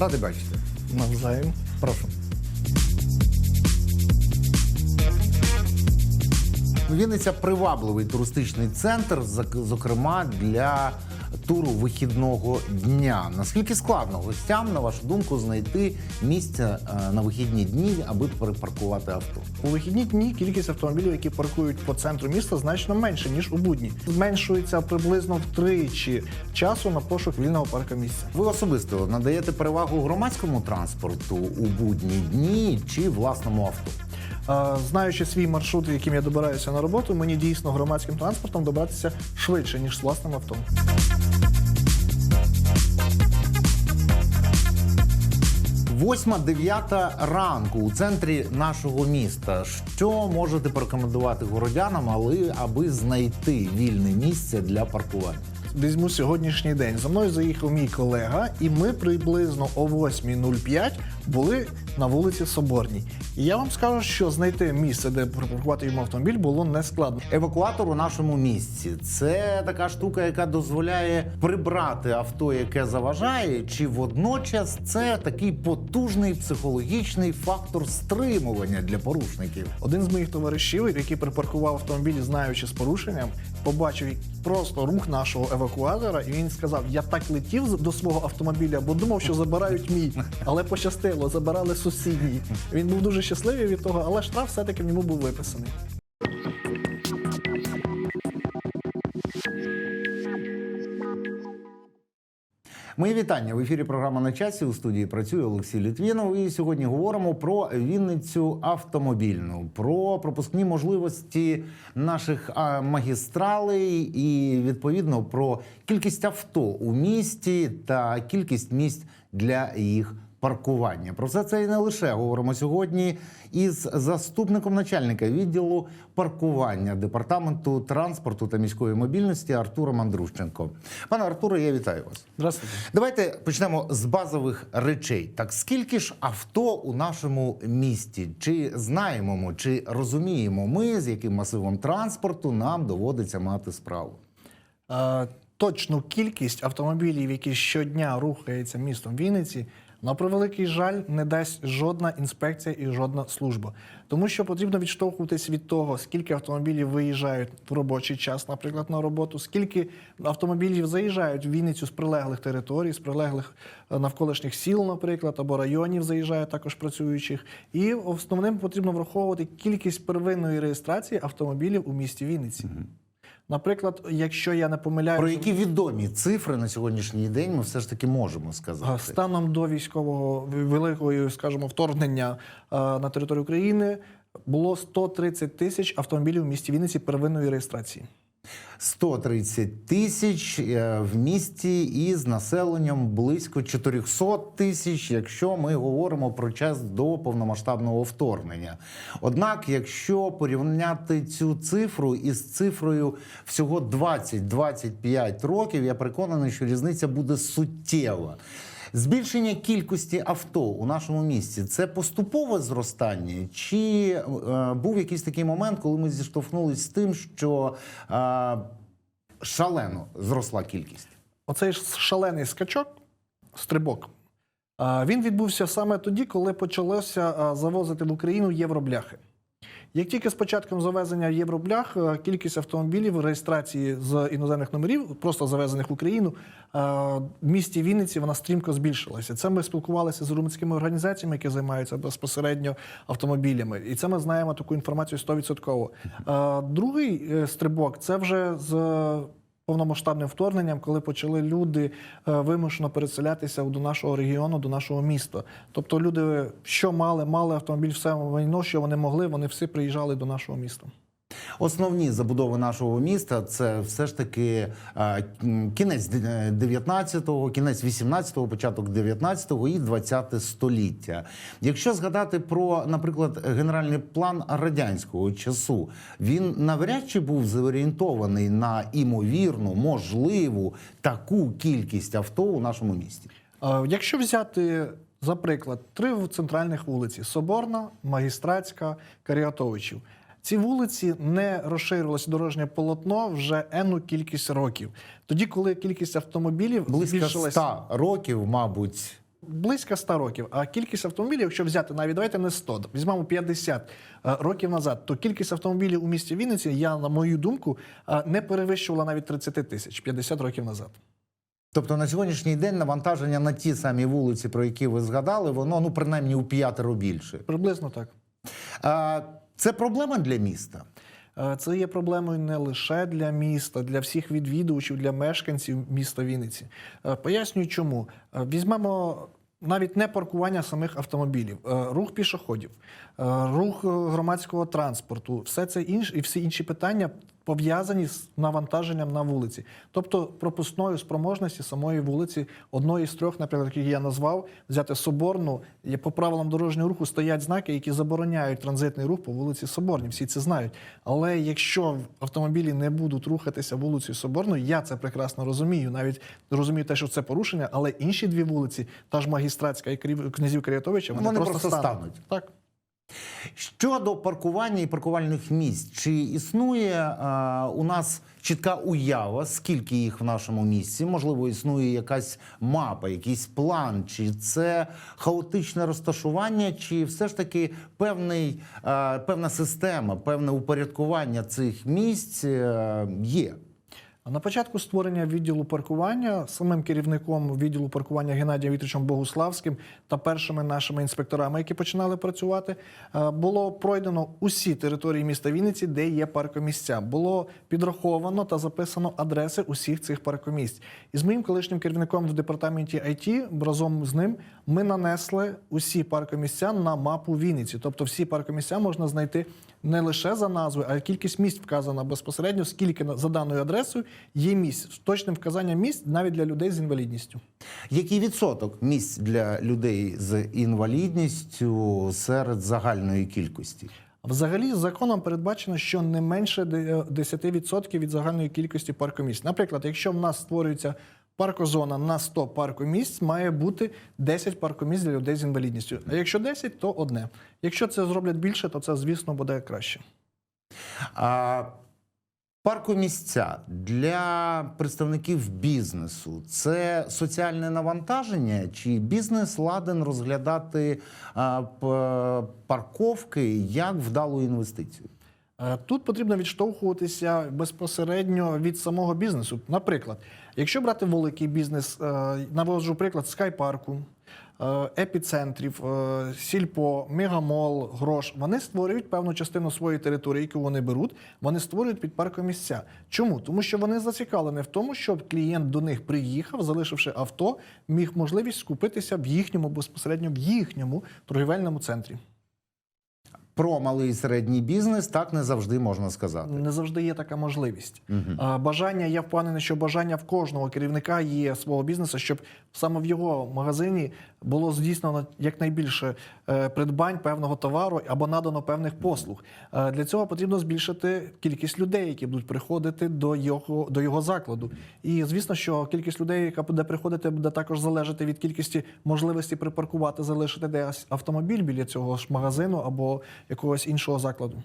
Радий бачити. Навзаєм. Прошу. Вінниця привабливий туристичний центр, зокрема для туру вихідного дня. Наскільки складно гостям, на вашу думку, знайти місце е, на вихідні дні, аби припаркувати авто? У вихідні дні кількість автомобілів, які паркують по центру міста, значно менше ніж у будні. Зменшується приблизно втричі часу на пошук вільного парка місця. Ви особисто надаєте перевагу громадському транспорту у будні дні чи власному авто? Знаючи свій маршрут, яким я добираюся на роботу, мені дійсно громадським транспортом добратися швидше ніж з власним авто. Восьма дев'ята ранку у центрі нашого міста. Що можете порекомендувати городянам, але аби знайти вільне місце для паркування? Візьму сьогоднішній день. За мною заїхав мій колега, і ми приблизно о 8.05 були на вулиці Соборній. І я вам скажу, що знайти місце, де припаркувати йому автомобіль, було нескладно. Евакуатор у нашому місці це така штука, яка дозволяє прибрати авто, яке заважає, чи водночас це такий потужний психологічний фактор стримування для порушників. Один з моїх товаришів, який припаркував автомобіль, знаючи з порушенням, побачив просто рух нашого евакуатора, і він сказав: Я так летів до свого автомобіля, бо думав, що забирають мій. Але пощастило, забирали сусідній. Він був дуже щасливий від того, але штраф все-таки в ньому був виписаний. Мої вітання в ефірі. Програма на часі у студії працює Олексій Літвінов. І сьогодні говоримо про Вінницю автомобільну, про пропускні можливості наших магістралей і відповідно про кількість авто у місті та кількість місць для їх. Паркування про все це і не лише говоримо сьогодні із заступником начальника відділу паркування департаменту транспорту та міської мобільності Артуром Андрущенко. Пане Артуре, я вітаю вас. Здравствуйте. Давайте почнемо з базових речей. Так скільки ж авто у нашому місті? Чи знаємо ми, чи розуміємо ми, з яким масивом транспорту нам доводиться мати справу? Е, Точну кількість автомобілів, які щодня рухаються містом Вінниці, на превеликий жаль, не дасть жодна інспекція і жодна служба. Тому що потрібно відштовхуватись від того, скільки автомобілів виїжджають в робочий час, наприклад, на роботу, скільки автомобілів заїжджають в Вінницю з прилеглих територій, з прилеглих е, навколишніх сіл, наприклад, або районів заїжджає також працюючих. І основним потрібно враховувати кількість первинної реєстрації автомобілів у місті Вінниці. Наприклад, якщо я не помиляюся, Про які відомі цифри на сьогоднішній день ми все ж таки можемо сказати? Станом до військового великого, скажімо, вторгнення на територію України було 130 тисяч автомобілів в місті Вінниці первинної реєстрації. 130 тисяч е, в місті із населенням близько 400 тисяч, якщо ми говоримо про час до повномасштабного вторгнення. Однак, якщо порівняти цю цифру із цифрою всього 20-25 років, я переконаний, що різниця буде суттєва. Збільшення кількості авто у нашому місті це поступове зростання, чи е, був якийсь такий момент, коли ми зіштовхнулися з тим, що е, шалено зросла кількість? Оцей шалений скачок, стрибок, е, він відбувся саме тоді, коли почалося е, завозити в Україну євробляхи. Як тільки з початком завезення євроблях е, кількість автомобілів реєстрації з іноземних номерів, просто завезених в Україну, е, в місті Вінниці вона стрімко збільшилася. Це ми спілкувалися з румунськими організаціями, які займаються безпосередньо автомобілями, і це ми знаємо таку інформацію 100%. Е, Другий стрибок це вже з повномасштабним вторгненням, коли почали люди е, вимушено переселятися до нашого регіону, до нашого міста. Тобто люди, що мали, мали автомобіль, все майно, що вони могли, вони всі приїжджали до нашого міста. Основні забудови нашого міста це все ж таки е, кінець 19-го, кінець 18-го, початок 19-го і 20 століття. Якщо згадати про, наприклад, генеральний план радянського часу, він навряд чи був зорієнтований на імовірну, можливу таку кількість авто у нашому місті. Е, Якщо взяти, за приклад, три центральних вулиці: Соборна, Магістратська, Каріатовичів. Ці вулиці не розширилося дорожнє полотно вже енну кількість років. Тоді, коли кількість автомобілів Близько збільшилася 100 років, мабуть. близько 100 років. А кількість автомобілів, якщо взяти навіть давайте не 100, візьмемо 50 е, років назад, то кількість автомобілів у місті Вінниці, я на мою думку, е, не перевищувала навіть 30 тисяч 50 років назад. Тобто на сьогоднішній день навантаження на ті самі вулиці, про які ви згадали, воно ну принаймні у п'ятеро більше. Приблизно так. А, це проблема для міста. Е, Це є проблемою не лише для міста, для всіх відвідувачів, для мешканців міста Вінниці. Е, Пояснюю, чому Е, візьмемо навіть не паркування самих автомобілів, рух пішоходів, рух громадського транспорту, все це інше і всі інші питання пов'язані з навантаженням на вулиці, тобто пропускною спроможності самої вулиці, одної з трьох, наприклад, які я назвав, взяти Соборну. По правилам дорожнього руху стоять знаки, які забороняють транзитний рух по вулиці Соборній. Всі це знають. Але якщо автомобілі не будуть рухатися вулицею Соборною, я це прекрасно розумію. Навіть розумію те, що це порушення, але інші дві вулиці, та ж магістратська і князів Карятовича, вони, Вони просто, просто стануть. стануть. Так. Щодо паркування і паркувальних місць, чи існує а, у нас чітка уява, скільки їх в нашому місті? Можливо, існує якась мапа, якийсь план, чи це хаотичне розташування, чи все ж таки певний, а, певна система, певне упорядкування цих місць е, є? На початку створення відділу паркування самим керівником відділу паркування Геннадієм Вікторовичем Богуславським та першими нашими інспекторами, які починали працювати, е, було пройдено усі території міста Вінниці, де є паркомісця. Було підраховано та записано адреси усіх цих паркомісць. І з моїм колишнім керівником в департаменті IT разом з ним ми нанесли усі паркомісця на мапу Вінниці. Тобто всі паркомісця можна знайти не лише за назвою, а кількість місць вказана безпосередньо, скільки за даною адресою є місць. з Точним вказанням місць навіть для людей з інвалідністю. Який відсоток місць для людей з інвалідністю серед загальної кількості? Взагалі, законом передбачено, що не менше де- 10% від загальної кількості паркомісць. Наприклад, якщо в нас створюється паркозона на 100 паркомісць, має бути 10 паркомісць для людей з інвалідністю. А якщо 10, то одне. Якщо це зроблять більше, то це, звісно, буде краще. А паркомісця для представників бізнесу це соціальне навантаження, чи бізнес ладен розглядати а, парковки як вдалу інвестицію? Е, Тут потрібно відштовхуватися безпосередньо від самого бізнесу. Наприклад, якщо брати великий бізнес, е, наводжу приклад скайпарку, е, епіцентрів, е, сільпо, мегамол, грош, вони створюють певну частину своєї території, яку вони беруть, вони створюють під паркомісця. Чому? Тому що вони зацікавлені в тому, щоб клієнт до них приїхав, залишивши авто, міг можливість скупитися в їхньому безпосередньо в їхньому торгівельному центрі. Про малий і середній бізнес так не завжди можна сказати. Не завжди є така можливість. А, Бажання, я впевнений, що бажання в кожного керівника є свого бізнесу, щоб саме в його магазині було здійснено якнайбільше е, придбань певного товару або надано певних послуг. Е, Для цього потрібно збільшити кількість людей, які будуть приходити до його, до його закладу. І звісно, що кількість людей, яка буде приходити, буде також залежати від кількості можливості припаркувати, залишити десь автомобіль біля цього ж магазину або якогось іншого закладу.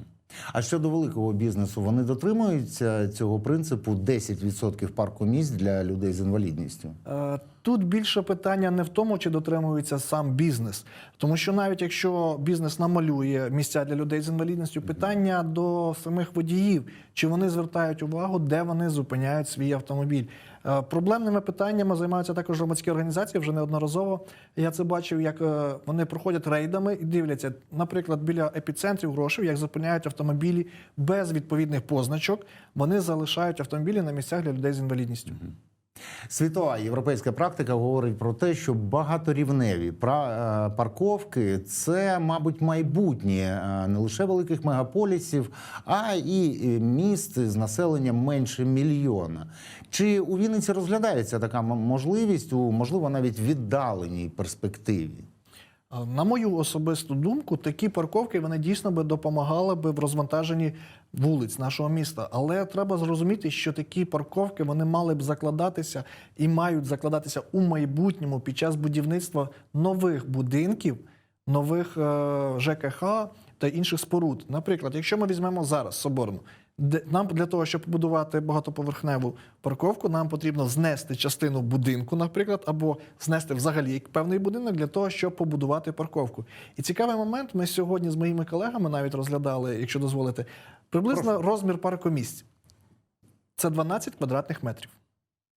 А щодо великого бізнесу, вони дотримуються цього принципу 10% парку місць для людей з інвалідністю. Е, Тут більше питання не в тому, чи дотримується сам бізнес, тому що навіть якщо бізнес намалює місця для людей з інвалідністю, питання до самих водіїв, чи вони звертають увагу, де вони зупиняють свій автомобіль. Е, Проблемними питаннями займаються також громадські організації. Вже неодноразово я це бачив, як е, вони проходять рейдами і дивляться, наприклад, біля епіцентрів грошей, як зупиняють автомобілі без відповідних позначок. Вони залишають автомобілі на місцях для людей з інвалідністю. Світова європейська практика говорить про те, що багаторівневі е, парковки це, мабуть, майбутнє е, не лише великих мегаполісів, а і міст з населенням менше мільйона. Чи у Вінниці розглядається така можливість у можливо навіть віддаленій перспективі? На мою особисту думку, такі парковки вони дійсно би допомагали би в розвантаженні вулиць нашого міста. Але треба зрозуміти, що такі парковки вони мали б закладатися і мають закладатися у майбутньому під час будівництва нових будинків, нових е, ЖКХ та інших споруд. Наприклад, якщо ми візьмемо зараз Соборну, Нам для того, щоб побудувати багатоповерхневу парковку, нам потрібно знести частину будинку, наприклад, або знести взагалі певний будинок для того, щоб побудувати парковку. І цікавий момент. Ми сьогодні з моїми колегами навіть розглядали, якщо дозволите, приблизно розмір паркомісць. Це 12 квадратних метрів.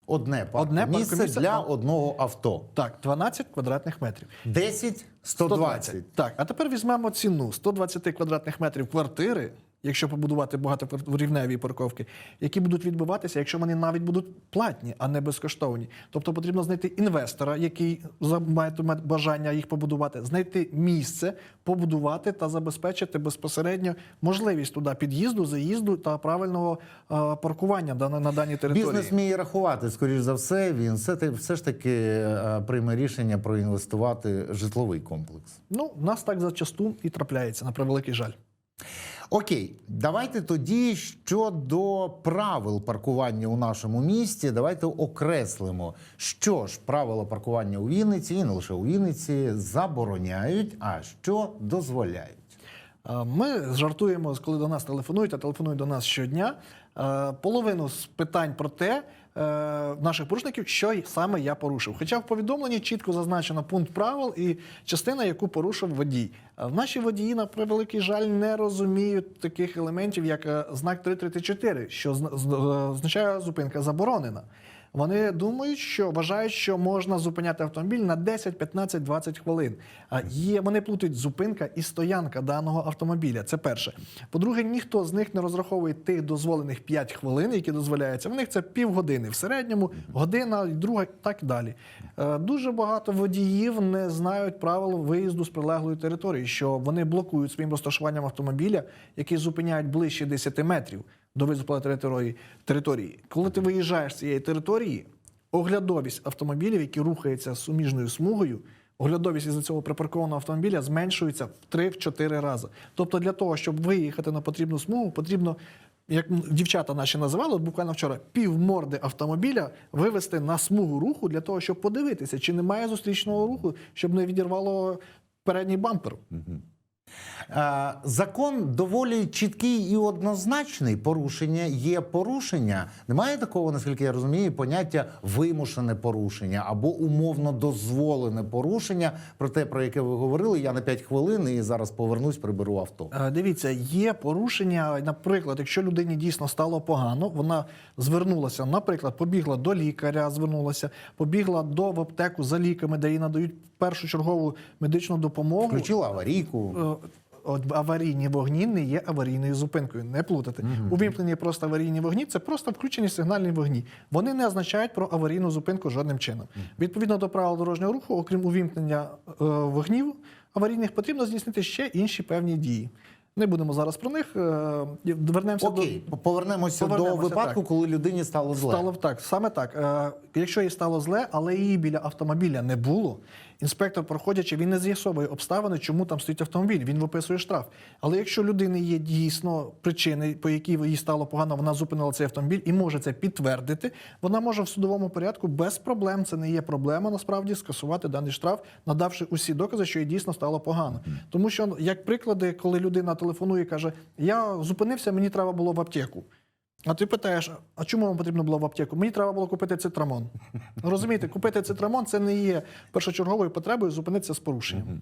Одне Одне паркомісце паркомісце, для одного авто. Так, 12 квадратних метрів. 10 120. Так, а тепер візьмемо ціну 120 квадратних метрів квартири, якщо побудувати багаторівневі парковки, які будуть відбуватися, якщо вони навіть будуть платні, а не безкоштовні. Тобто потрібно знайти інвестора, який матиме бажання їх побудувати, знайти місце, побудувати та забезпечити безпосередньо можливість туди під'їзду, заїзду та правильного паркування на, даній території. Бізнес вміє рахувати, скоріш за все, він все, все ж таки прийме рішення проінвестувати житловий комплекс. Ну, нас так зачасту і трапляється, на превеликий жаль. Окей, давайте тоді щодо правил паркування у нашому місті. Давайте окреслимо, що ж правила паркування у Вінниці і не лише у Вінниці забороняють, а що дозволяють. Е, Ми жартуємо, коли до нас телефонують, а телефонують до нас щодня. Е, Половину з питань про те, наших порушників, що саме я порушив. Хоча в повідомленні чітко зазначено пункт правил і частина, яку порушив водій. Е, наші водії, на превеликий жаль, не розуміють таких елементів, як е, знак 334, що е, означає зупинка заборонена. Вони думають, що вважають, що можна зупиняти автомобіль на 10, 15, 20 хвилин. А є вони плутають зупинка і стоянка даного автомобіля. Це перше. По-друге, ніхто з них не розраховує тих дозволених 5 хвилин, які дозволяються. В них це півгодини в середньому, година, друга, так далі. Е, Дуже багато водіїв не знають правил виїзду з прилеглої території, що вони блокують своїм розташуванням автомобіля, який зупиняють ближче 10 метрів до виїзду території, території. Коли ти виїжджаєш з цієї території, оглядовість автомобілів, які рухаються суміжною смугою, оглядовість із цього припаркованого автомобіля зменшується в 3-4 рази. Тобто, для того, щоб виїхати на потрібну смугу, потрібно. Як дівчата наші називали, от буквально вчора пів морди автомобіля вивести на смугу руху для того, щоб подивитися, чи немає зустрічного руху, щоб не відірвало передній бампер. Е, Закон доволі чіткий і однозначний. Порушення є порушення. Немає такого, наскільки я розумію, поняття вимушене порушення або умовно дозволене порушення. Про те, про яке ви говорили, я на 5 хвилин і зараз повернусь, приберу авто. Е, Дивіться, є порушення. Наприклад, якщо людині дійсно стало погано, вона звернулася, наприклад, побігла до лікаря, звернулася, побігла до в аптеку за ліками, де їй надають першочергову медичну допомогу. Включила аварійку. От аварійні вогні не є аварійною зупинкою. Не плутати. Увімкнені просто аварійні вогні це просто включені сигнальні вогні. Вони не означають про аварійну зупинку жодним чином. Відповідно до правил дорожнього руху, окрім увімкнення е, вогнів аварійних, потрібно здійснити ще інші певні дії. Не будемо зараз про них. е, Вернемося Окей, повернемося, до випадку, так. коли людині стало зле. стало так. Саме так. Е, Якщо їй стало зле, але її біля автомобіля не було. Інспектор, проходячи, він не з'ясовує обставини, чому там стоїть автомобіль. Він виписує штраф. Але якщо людини є дійсно причини, по якій їй стало погано, вона зупинила цей автомобіль і може це підтвердити, вона може в судовому порядку без проблем. Це не є проблема насправді скасувати даний штраф, надавши усі докази, що їй дійсно стало погано. Тому що, як приклади, коли людина телефонує і каже: Я зупинився, мені треба було в аптеку. А ти питаєш, а чому вам потрібно було в аптеку? Мені треба було купити цитрамон. Ну, Розумієте, купити цитрамон це не є першочерговою потребою зупинитися з порушенням.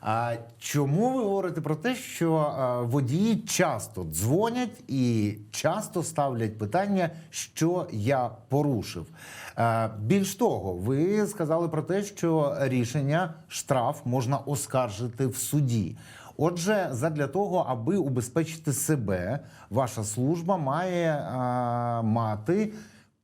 А чому ви говорите про те, що водії часто дзвонять і часто ставлять питання, що я порушив? Більш того, ви сказали про те, що рішення штраф можна оскаржити в суді. Отже, задля того, аби убезпечити себе, ваша служба має а, мати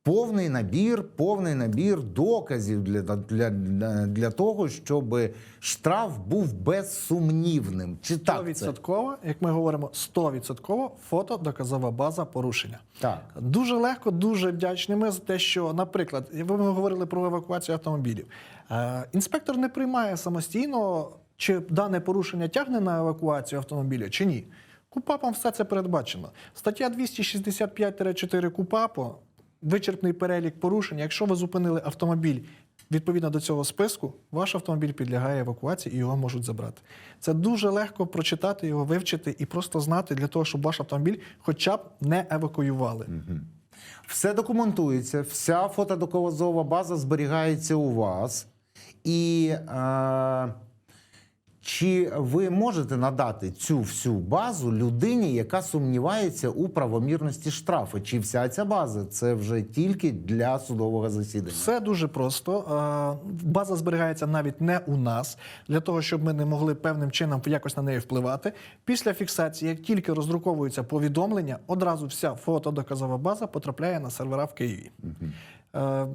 повний набір, повний набір доказів для, для, для, для того, щоб штраф був безсумнівним. Чи так? 100%, як ми говоримо, 100% фотодоказова база порушення. Так. Дуже легко, дуже вдячні ми за те, що, наприклад, ви ми говорили про евакуацію автомобілів. Е, інспектор не приймає самостійно, чи дане порушення тягне на евакуацію автомобіля, чи ні. КУПАПом все це передбачено. Стаття 265-4 КУПАПу вичерпний перелік порушень. Якщо ви зупинили автомобіль відповідно до цього списку, ваш автомобіль підлягає евакуації і його можуть забрати. Це дуже легко прочитати його, вивчити і просто знати для того, щоб ваш автомобіль хоча б не евакуювали. Все документується, вся фотодоказова база зберігається у вас. І е, чи ви можете надати цю всю базу людині, яка сумнівається у правомірності штрафу? Чи вся ця база це вже тільки для судового засідання? Все дуже просто. База зберігається навіть не у нас, для того, щоб ми не могли певним чином якось на неї впливати. Після фіксації, як тільки роздруковується повідомлення, одразу вся фотодоказова база потрапляє на сервера в Києві. Е,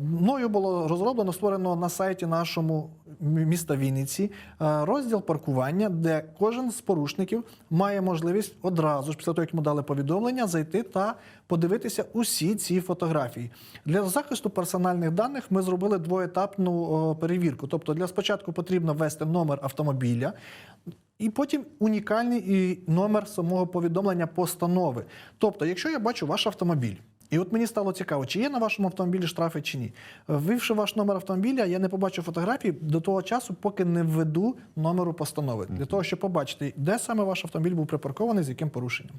Мною було розроблено, створено на сайті нашому міста Вінниці е, розділ паркування, де кожен з порушників має можливість одразу ж після того, як йому дали повідомлення, зайти та подивитися усі ці фотографії. Для захисту персональних даних ми зробили двоетапну перевірку. Тобто, для спочатку потрібно ввести номер автомобіля. І потім унікальний і номер самого повідомлення постанови. Тобто, якщо я бачу ваш автомобіль, і от мені стало цікаво, чи є на вашому автомобілі штрафи чи ні. Ввівши ваш номер автомобіля, я не побачу фотографії до того часу, поки не введу номеру постанови, для того, щоб побачити, де саме ваш автомобіль був припаркований, з яким порушенням.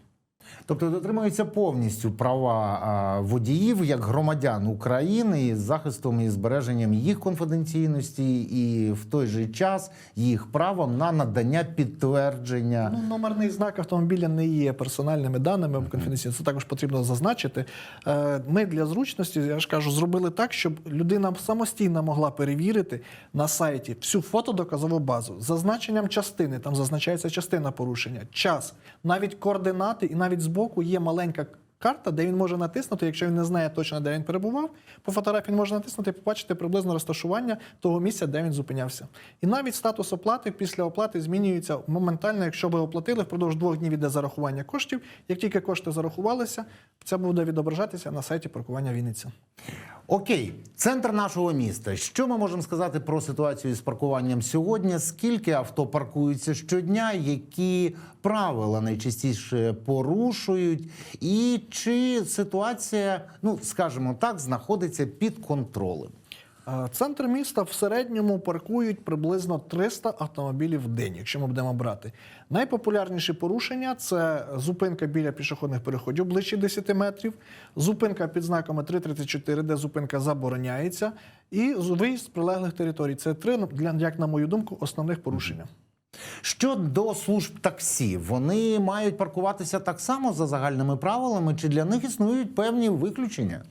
Тобто дотримуються повністю права водіїв як громадян України із захистом і збереженням їх конфіденційності, і в той же час їх правом на надання підтвердження. Ну, номерний знак автомобіля не є персональними даними або конфіденційними. Це також потрібно зазначити. Е, Ми для зручності, я ж кажу, зробили так, щоб людина самостійно могла перевірити на сайті всю фотодоказову базу з зазначенням частини. Там зазначається частина порушення, час, навіть координати, і навіть збоку є маленька. Карта, де він може натиснути, якщо він не знає точно, де він перебував, по фотографії він може натиснути і побачити приблизно розташування того місця, де він зупинявся. І навіть статус оплати після оплати змінюється моментально, якщо ви оплатили впродовж двох днів іде зарахування коштів. Як тільки кошти зарахувалися, це буде відображатися на сайті паркування Вінниця. Окей, центр нашого міста. Що ми можемо сказати про ситуацію з паркуванням сьогодні? Скільки авто паркуються щодня? Які правила найчастіше порушують? І чи ситуація, ну скажімо так, знаходиться під контролем? Центр міста в середньому паркують приблизно 300 автомобілів в день, якщо ми будемо брати. Найпопулярніші порушення це зупинка біля пішохідних переходів ближче 10 метрів, зупинка під знаками 334, де зупинка забороняється, і виїзд з прилеглих територій. Це три, як на мою думку, основних порушення. Щодо служб таксі, вони мають паркуватися так само за загальними правилами, чи для них існують певні виключення?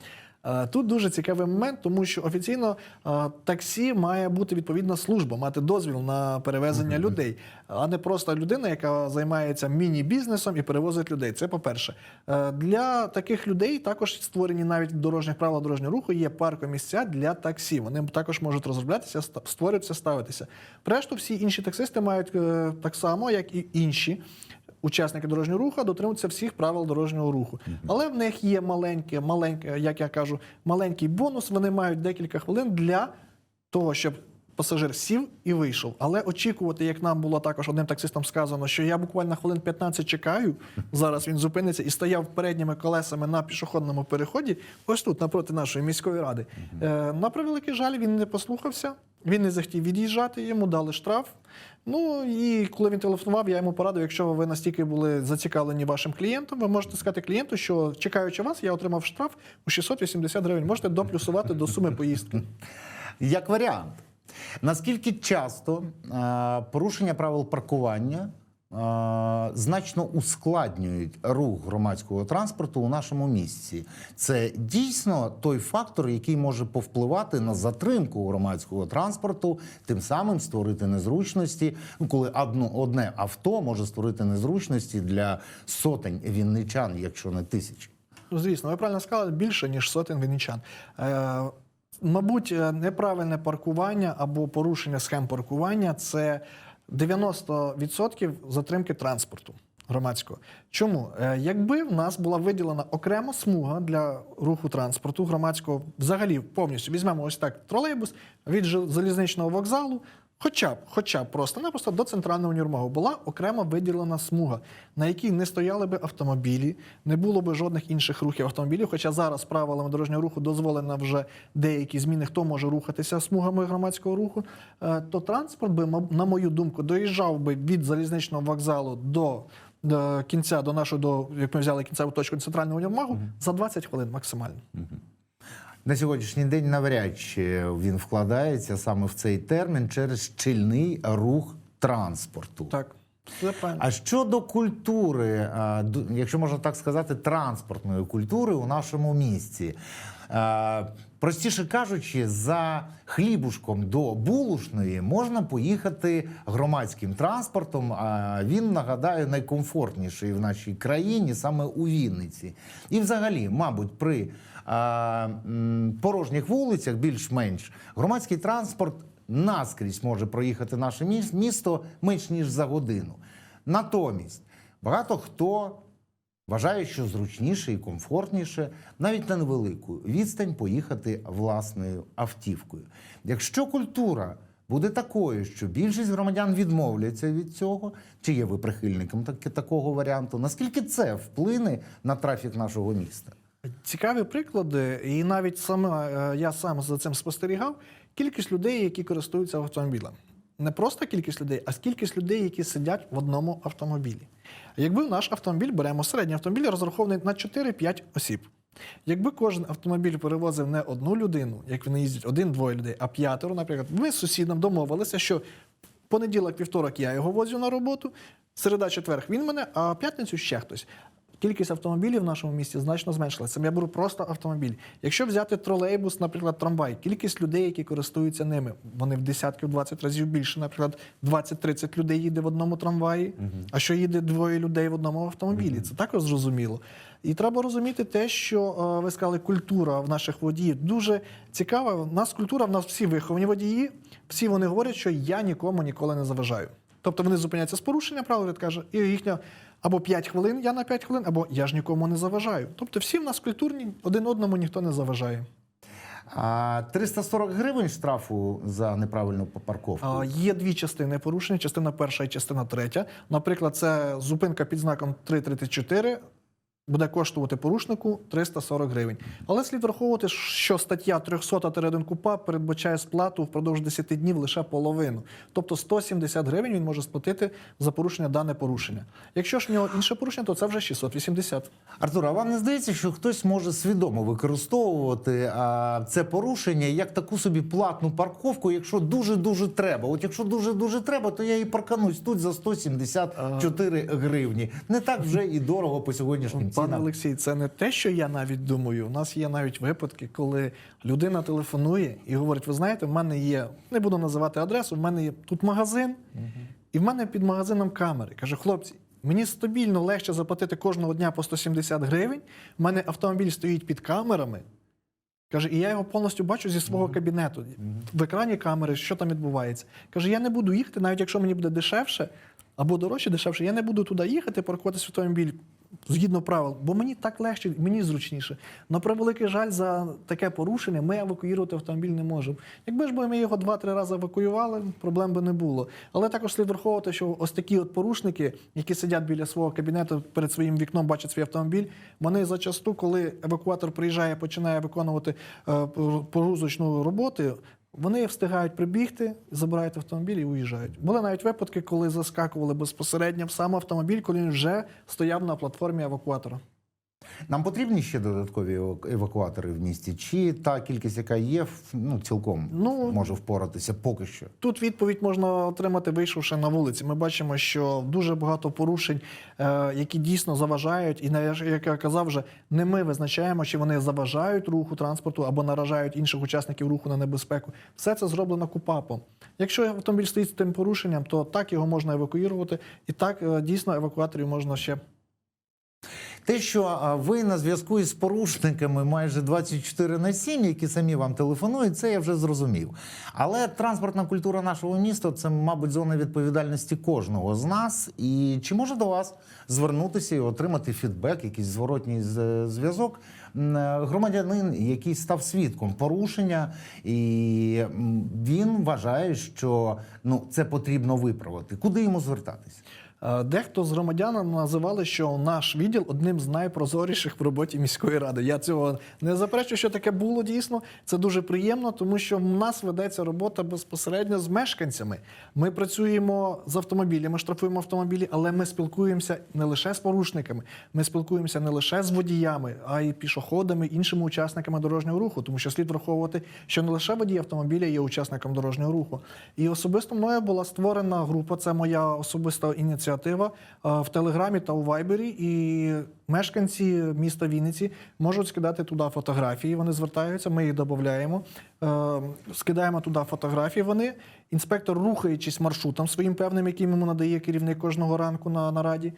Е, Тут дуже цікавий момент, тому що офіційно е, таксі має бути відповідна служба, мати дозвіл на перевезення людей, а не просто людина, яка займається міні-бізнесом і перевозить людей. Це по-перше. Е, Для таких людей також створені навіть в дорожніх правилах дорожнього руху є паркомісця для таксі. Вони також можуть розроблятися, створюватися, ставитися. Решту всі інші таксисти мають так само, як і інші учасники дорожнього руху дотримуються всіх правил дорожнього руху. Але в них є маленьке, маленьке, як я кажу, маленький бонус. Вони мають декілька хвилин для того, щоб пасажир сів і вийшов. Але очікувати, як нам було також одним таксистом сказано, що я буквально хвилин 15 чекаю. Зараз він зупиниться і стояв передніми колесами на пішохідному переході. Ось тут, напроти нашої міської ради. Е, на превеликий жаль, він не послухався. Він не захотів від'їжджати, йому дали штраф. Ну і коли він телефонував, я йому порадив, якщо ви настільки були зацікавлені вашим клієнтом, ви можете сказати клієнту, що чекаючи вас, я отримав штраф у 680 гривень. Можете доплюсувати до суми поїздки. Як варіант, наскільки часто е, порушення правил паркування значно ускладнюють рух громадського транспорту у нашому місці? Це дійсно той фактор, який може повпливати на затримку громадського транспорту, тим самим створити незручності. Ну, коли одно, одне авто може створити незручності для сотень вінничан, якщо не тисяч. Ну, Звісно, ви правильно сказали, більше, ніж сотень вінничан. Е, мабуть, е, неправильне паркування або порушення схем паркування це 90% затримки транспорту громадського. Чому? Е, якби в нас була виділена окрема смуга для руху транспорту громадського, взагалі повністю візьмемо ось так тролейбус від залізничного вокзалу. Хоча б, хоча б просто-напросто до центрального універмагу була окремо виділена смуга, на якій не стояли би автомобілі, не було би жодних інших рухів автомобілів. Хоча зараз правилами дорожнього руху дозволено вже деякі зміни, хто може рухатися смугами громадського руху, е, то транспорт би, на мою думку, доїжджав би від залізничного вокзалу до. До кінця, до нашого, до як ми взяли кінцеву точку центрального універмагу, за 20 хвилин максимально. На сьогоднішній день навряд чи він вкладається саме в цей термін через щільний рух транспорту. Так. А щодо культури, ду- якщо можна так сказати, транспортної культури у нашому місті. Простіше кажучи, за хлібушком до булушної можна поїхати громадським транспортом. А він нагадаю найкомфортніший в нашій країні саме у Вінниці. І, взагалі, мабуть, при а, порожніх вулицях більш-менш громадський транспорт наскрізь може проїхати наше міс- місто менш ніж за годину. Натомість багато хто вважає, що зручніше і комфортніше навіть на невелику відстань поїхати власною автівкою. Якщо культура буде такою, що більшість громадян відмовляться від цього, чи є ви прихильником такого варіанту, наскільки це вплине на трафік нашого міста? Цікаві приклади, і навіть саме е, я сам за цим спостерігав. Кількість людей, які користуються автомобілем. Не просто кількість людей, а кількість людей, які сидять в одному автомобілі. Якби наш автомобіль беремо середній автомобіль, розрахований на 4-5 осіб. Якби кожен автомобіль перевозив не одну людину, як вони їздять один-двоє людей, а п'ятеро, наприклад, ми з сусідом домовилися, що понеділок, вівторок я його возю на роботу, середа, четверг він мене, а п'ятницю ще хтось. Кількість автомобілів в нашому місті значно зменшилася. Я беру просто автомобіль. Якщо взяти тролейбус, наприклад, трамвай, кількість людей, які користуються ними, вони в десятків 20 разів більше. Наприклад, 20-30 людей їде в одному трамваї, а що їде двоє людей в одному автомобілі. Це також зрозуміло. І треба розуміти те, що е, ви сказали, культура в наших водіїв дуже цікава. У нас культура, в нас всі виховані водії, всі вони говорять, що я нікому ніколи не заважаю. Тобто вони зупиняються з порушення правил, каже, і їхня або 5 хвилин, я на 5 хвилин, або я ж нікому не заважаю. Тобто всі в нас культурні, один одному ніхто не заважає. А 340 гривень штрафу за неправильну парковку. Є дві частини порушення: частина перша і частина третя. Наприклад, це зупинка під знаком 334 буде коштувати порушнику 340 гривень. Але слід враховувати, що стаття 300-1 КУПА передбачає сплату впродовж 10 днів лише половину. Тобто 170 гривень він може сплатити за порушення дане порушення. Якщо ж в нього інше порушення, то це вже 680. Артур, а вам не здається, що хтось може свідомо використовувати а, це порушення як таку собі платну парковку, якщо дуже дуже треба? От якщо дуже дуже треба, то я і парканусь тут за 174 гривні. Не так вже і дорого по сьогоднішнім Пане. Олексій, це не те, що я навіть думаю. У нас є навіть випадки, коли людина телефонує і говорить: ви знаєте, в мене є, не буду називати адресу, в мене є тут магазин, і в мене під магазином камери. Каже, хлопці. Мені стабільно легше заплатити кожного дня по 170 гривень. У мене автомобіль стоїть під камерами. Каже, і я його повністю бачу зі свого кабінету. В екрані камери, що там відбувається. Каже, я не буду їхати, навіть якщо мені буде дешевше або дорожче, дешевше, я не буду туди їхати, паркуватися в автомобіль згідно правил, бо мені так легше, мені зручніше. На превеликий жаль, за таке порушення ми евакуювати автомобіль не можемо. Якби ж ми його два-три рази евакуювали, проблем би не було. Але також слід враховувати, що ось такі от порушники, які сидять біля свого кабінету перед своїм вікном, бачать свій автомобіль, вони зачасту, коли евакуатор приїжджає, починає виконувати е, погрузочну роботу. Вони встигають прибігти, забирають автомобіль і уїжджають. Були навіть випадки, коли заскакували безпосередньо в сам автомобіль, коли він вже стояв на платформі евакуатора. Нам потрібні ще додаткові евакуатори в місті? Чи та кількість, яка є, ну цілком Ну, може впоратися поки що? Тут відповідь можна отримати, вийшовши на вулиці. Ми бачимо, що дуже багато порушень, е, які дійсно заважають, і як я казав, вже не ми визначаємо, чи вони заважають руху транспорту або наражають інших учасників руху на небезпеку. Все це зроблено КУПАПом. Якщо автомобіль стоїть з тим порушенням, то так його можна евакуювати, і так е, дійсно евакуаторів можна ще Те, що ви на зв'язку із порушниками майже 24 на 7, які самі вам телефонують, це я вже зрозумів. Але транспортна культура нашого міста це, мабуть, зона відповідальності кожного з нас. І чи може до вас звернутися і отримати фідбек, якийсь зворотній зв'язок? Громадянин, який став свідком порушення, і він вважає, що ну це потрібно виправити. Куди йому звертатись? Е, Дехто з громадян називали, що наш відділ одним з найпрозоріших в роботі міської ради. Я цього не заперечую, що таке було дійсно. Це дуже приємно, тому що в нас ведеться робота безпосередньо з мешканцями. Ми працюємо з автомобілями, штрафуємо автомобілі, але ми спілкуємося не лише з порушниками, ми спілкуємося не лише з водіями, а й пішоходами, іншими учасниками дорожнього руху. Тому що слід враховувати, що не лише водій автомобіля є учасником дорожнього руху. І особисто мною була створена група. Це моя особиста ініціатива е, в Телеграмі та у Вайбері. І мешканці міста Вінниці можуть скидати туди фотографії. Вони звертаються, ми їх додаємо. Е, Скидаємо туди фотографії. Вони інспектор, рухаючись маршрутом своїм певним, яким йому надає керівник кожного ранку на нараді.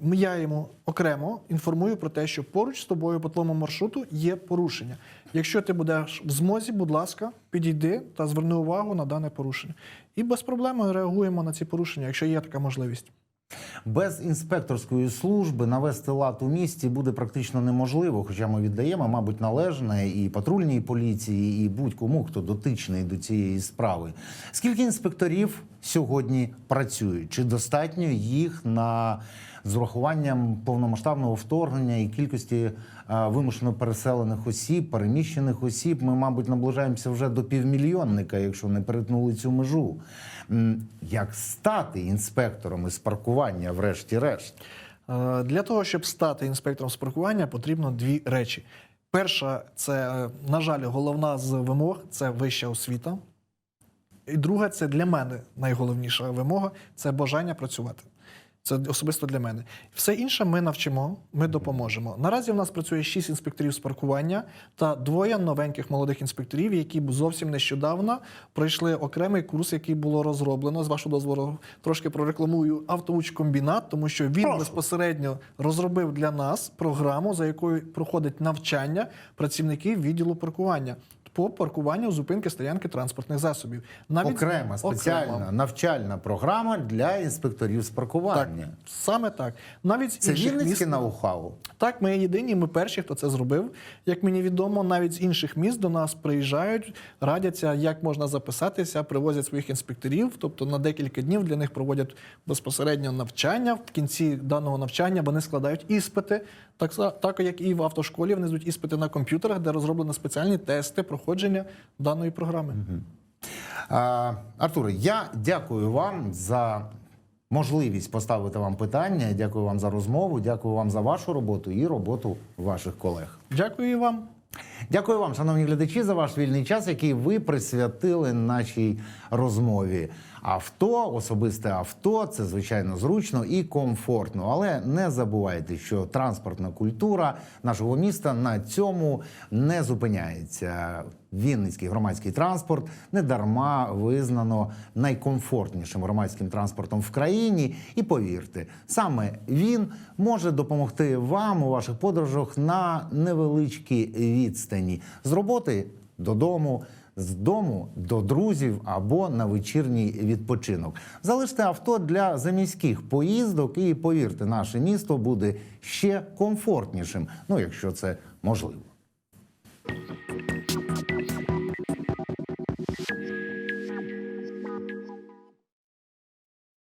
Я йому окремо інформую про те, що поруч з тобою по твоєму маршруту є порушення. Якщо ти будеш в змозі, будь ласка, підійди та зверни увагу на дане порушення. І без проблем реагуємо на ці порушення, якщо є така можливість. Без інспекторської служби навести лад у місті буде практично неможливо, хоча ми віддаємо, мабуть, належне і патрульній поліції, і будь-кому, хто дотичний до цієї справи. Скільки інспекторів сьогодні працюють? Чи достатньо їх на з урахуванням повномасштабного вторгнення і кількості е, вимушено переселених осіб, переміщених осіб? Ми, мабуть, наближаємося вже до півмільйонника, якщо не перетнули цю межу. Як стати інспектором із паркування, врешті-решт? Е, Для того, щоб стати інспектором з паркування, потрібно дві речі. Перша, це, е, на жаль, головна з вимог це вища освіта. І друга, це для мене найголовніша вимога це бажання працювати. Це особисто для мене. Все інше ми навчимо, ми допоможемо. Наразі в нас працює шість інспекторів з паркування та двоє новеньких молодих інспекторів, які зовсім нещодавно пройшли окремий курс, який було розроблено. З вашого дозволу трошки прорекламую автоучкомбінат, тому що він Прошу. безпосередньо розробив для нас програму, за якою проходить навчання працівників відділу паркування по паркуванню зупинки стоянки транспортних засобів. Навіть Окрема спеціальна Окремо. навчальна програма для інспекторів з Так, паркування. саме так. Навіть Це Вінницьке міст. ноу-хау. Так, ми єдині, ми перші, хто це зробив. Як мені відомо, навіть з інших міст до нас приїжджають, радяться, як можна записатися, привозять своїх інспекторів. Тобто на декілька днів для них проводять безпосередньо навчання. В кінці даного навчання вони складають іспити. Так, так як і в автошколі, вони здають іспити на комп'ютерах, де розроблені спеціальні тести проходження даної програми. А, Артуре, я дякую вам за можливість поставити вам питання. Дякую вам за розмову. Дякую вам за вашу роботу і роботу ваших колег. Дякую і вам. Дякую вам, шановні глядачі, за ваш вільний час, який ви присвятили нашій розмові. Авто, особисте авто, це звичайно зручно і комфортно. Але не забувайте, що транспортна культура нашого міста на цьому не зупиняється. Вінницький громадський транспорт не дарма визнано найкомфортнішим громадським транспортом в країні. І повірте, саме він може допомогти вам у ваших подорожах на невеличкій відстані з роботи додому з дому до друзів або на вечірній відпочинок. Залиште авто для заміських поїздок, і повірте, наше місто буде ще комфортнішим. Ну якщо це можливо.